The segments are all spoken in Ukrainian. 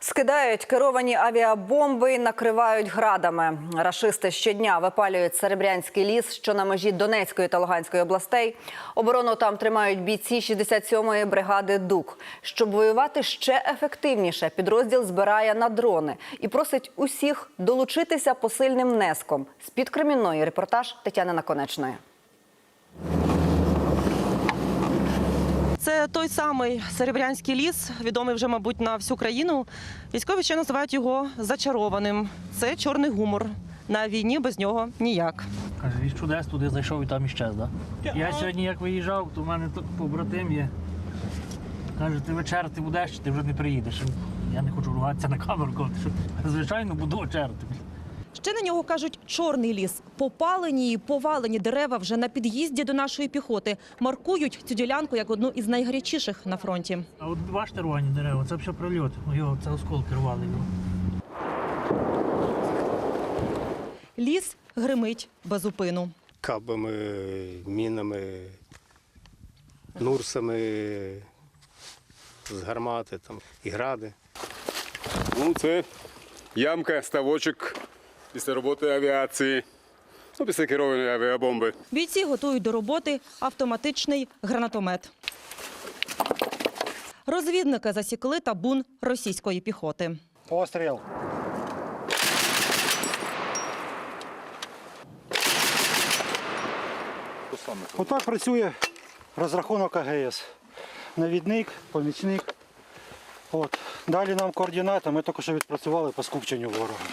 Скидають керовані авіабомби і накривають градами. Рашисти щодня випалюють Серебрянський ліс, що на межі Донецької та Луганської областей. Оборону там тримають бійці 67-ї бригади ДУК. Щоб воювати ще ефективніше, підрозділ збирає на дрони і просить усіх долучитися посильним внеском. З під репортаж Тетяни Наконечної. Це той самий Серебрянський ліс, відомий вже, мабуть, на всю країну. Військові ще називають його зачарованим. Це чорний гумор. На війні без нього ніяк. Каже, із чудес туди зайшов і там іщез, да? Я сьогодні як виїжджав, то в мене тут побратим є. Каже, ти вечеряти будеш, чи ти вже не приїдеш. Я не хочу ругатися на камеру, що звичайно буду вечеряти. Ще на нього кажуть чорний ліс. Попалені і повалені дерева вже на під'їзді до нашої піхоти. Маркують цю ділянку як одну із найгарячіших на фронті. А от бачите рвані дерева, це все прильот. Його, це осколки рвали його. Ліс гримить без упину. кабами, мінами, нурсами з гармати там, і гради. Ну, це ямка, ставочок після роботи авіації, ну, після керованої авіабомби. Бійці готують до роботи автоматичний гранатомет. Розвідники засікли табун російської піхоти. Постріл. Отак працює розрахунок АГС. Навідник, помічник. От. Далі нам координати, ми тільки що відпрацювали по скупченню ворога.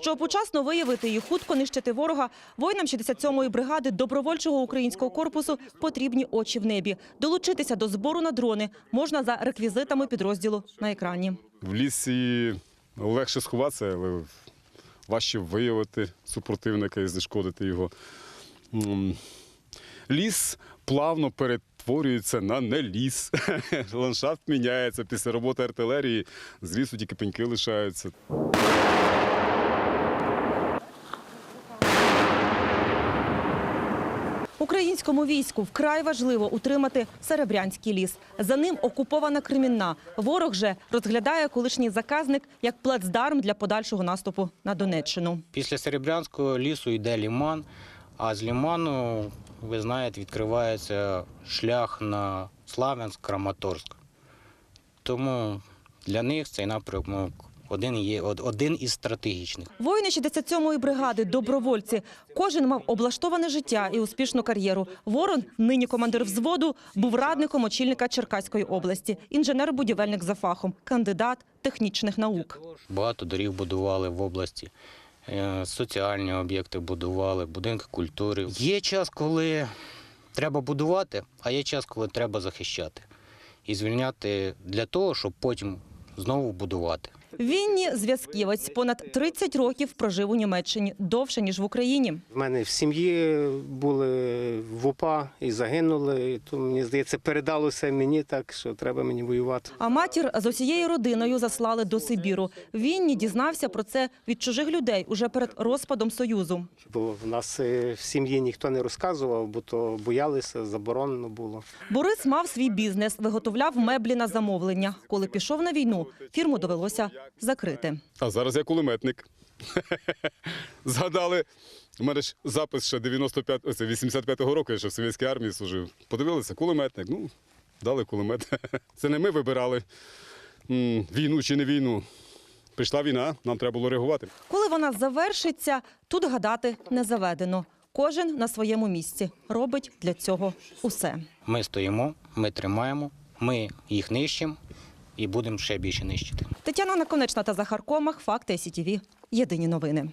Щоб учасно виявити і хутко нищити ворога, воїнам 67-ї бригади добровольчого українського корпусу потрібні очі в небі. Долучитися до збору на дрони можна за реквізитами підрозділу на екрані. В лісі легше сховатися, але важче виявити супротивника і знешкодити його. Ліс плавно перетворюється на не ліс. Ландшафт міняється після роботи артилерії. З лісу тільки пеньки лишаються. Українському війську вкрай важливо утримати Серебрянський ліс. За ним окупована Кремінна. Ворог же розглядає колишній заказник як плацдарм для подальшого наступу на Донеччину. Після Серебрянського лісу йде ліман, а з ліману, ви знаєте, відкривається шлях на Славянськ, Краматорськ. Тому для них цей напрямок один, є, один із стратегічних. Воїни 67-ї бригади, добровольці. Кожен мав облаштоване життя і успішну кар'єру. Ворон, нині командир взводу, був радником очільника Черкаської області, інженер-будівельник за фахом, кандидат технічних наук. Багато доріг будували в області, е, соціальні об'єкти будували, будинки культури. Є час, коли треба будувати, а є час, коли треба захищати. І звільняти для того, щоб потім знову будувати. Вінні зв'язківець понад 30 років прожив у Німеччині довше ніж в Україні. В мене в сім'ї були в УПА і загинули. І то, мені здається, передалося мені так, що треба мені воювати. А матір з усією родиною заслали до Сибіру. Вінні дізнався про це від чужих людей уже перед розпадом союзу. Бо в нас е, в сім'ї ніхто не розказував, бо то боялися, заборонено було. Борис мав свій бізнес, виготовляв меблі на замовлення. Коли пішов на війну, фірму довелося закрити. А зараз я кулеметник. Згадали. У мене ж запис ще 95, ось, 85-го року, я ще в совєтській армії служив. Подивилися, кулеметник. Ну, дали кулемет. Це не ми вибирали війну чи не війну. Прийшла війна, нам треба було реагувати. Коли вона завершиться, тут гадати не заведено. Кожен на своєму місці робить для цього усе. Ми стоїмо, ми тримаємо, ми їх нищимо і будемо ще більше нищити. Тетяна Наконечна та Захар Комах. Факти СІТІВІ. Єдині новини.